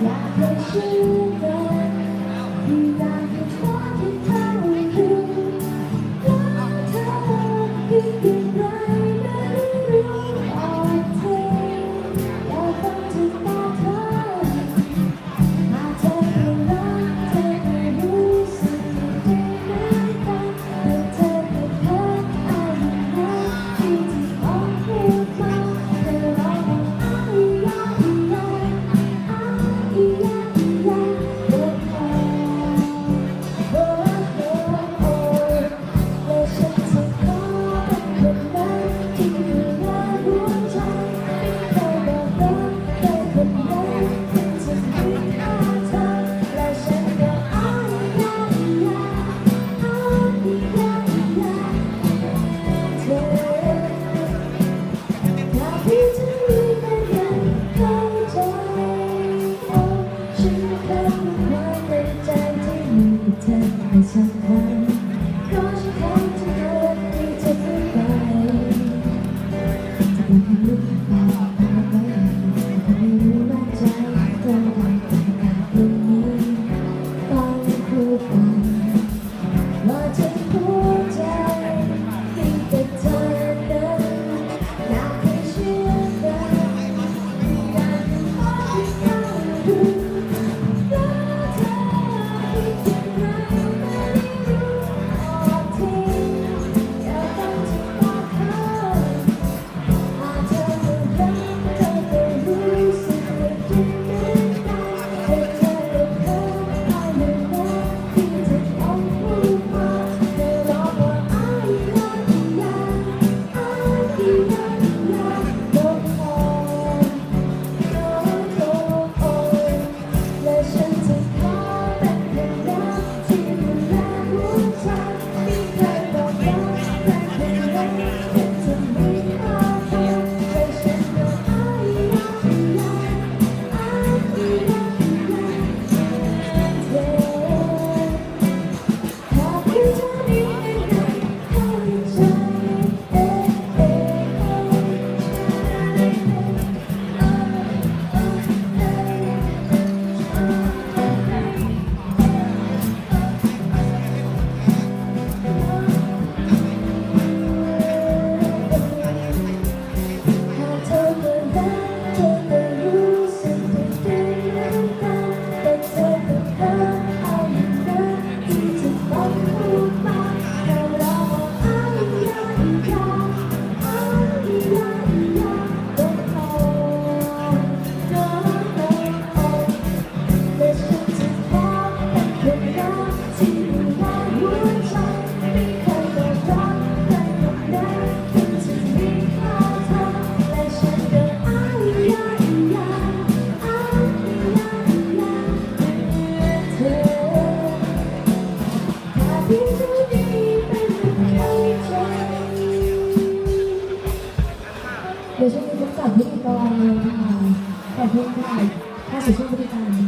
Yeah, they should go. He died before he thank you. open เดี๋ยวช่วงนี้พบกับพิธีกรค่ะขอบคุณค่ะถ้าสุดช่วงพิธีการ